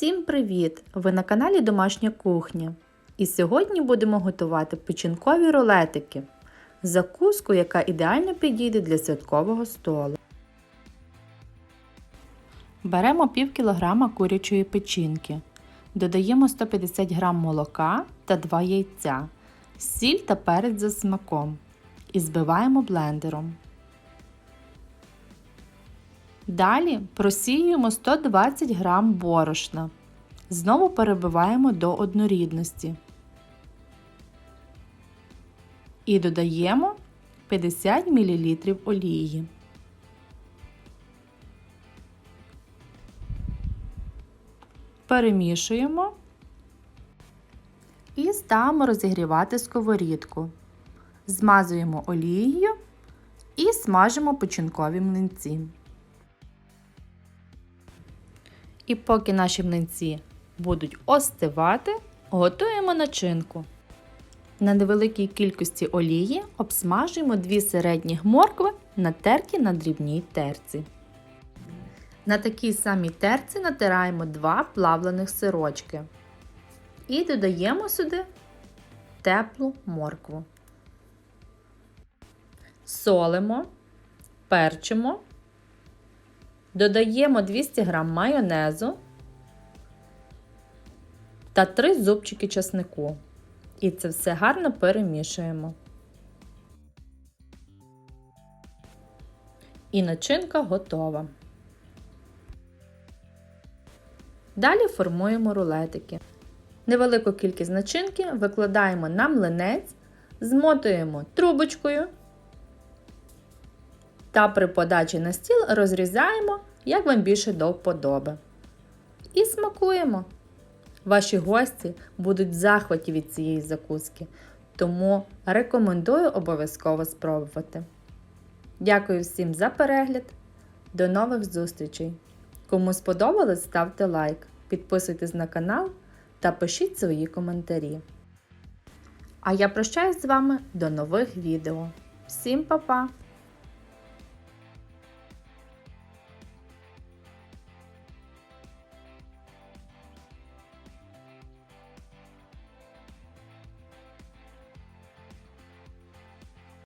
Всім привіт! Ви на каналі Домашня кухня. І сьогодні будемо готувати печінкові рулетики. Закуску, яка ідеально підійде для святкового столу. Беремо пів кілограма курячої печінки. Додаємо 150 г молока та 2 яйця, сіль та перець за смаком. І збиваємо блендером. Далі просіюємо 120 г борошна. Знову перебиваємо до однорідності. І додаємо 50 мл олії. Перемішуємо і ставимо розігрівати сковорідку. Змазуємо олією і смажимо печінкові млинці. І поки наші млинці будуть остивати, готуємо начинку. На невеликій кількості олії обсмажуємо дві середні моркви, натерті на дрібній терці. На такій самій терці натираємо два плавлених сирочки. І додаємо сюди теплу моркву. Солимо, перчимо. Додаємо 200 г майонезу та 3 зубчики часнику. І це все гарно перемішуємо. І начинка готова. Далі формуємо рулетики. Невелику кількість начинки викладаємо на млинець, змотуємо трубочкою та при подачі на стіл розрізаємо, як вам більше до вподоби. І смакуємо. Ваші гості будуть в захваті від цієї закуски, тому рекомендую обов'язково спробувати. Дякую всім за перегляд. До нових зустрічей! Кому сподобалось, ставте лайк, підписуйтесь на канал та пишіть свої коментарі. А я прощаюсь з вами до нових відео. Всім па-па!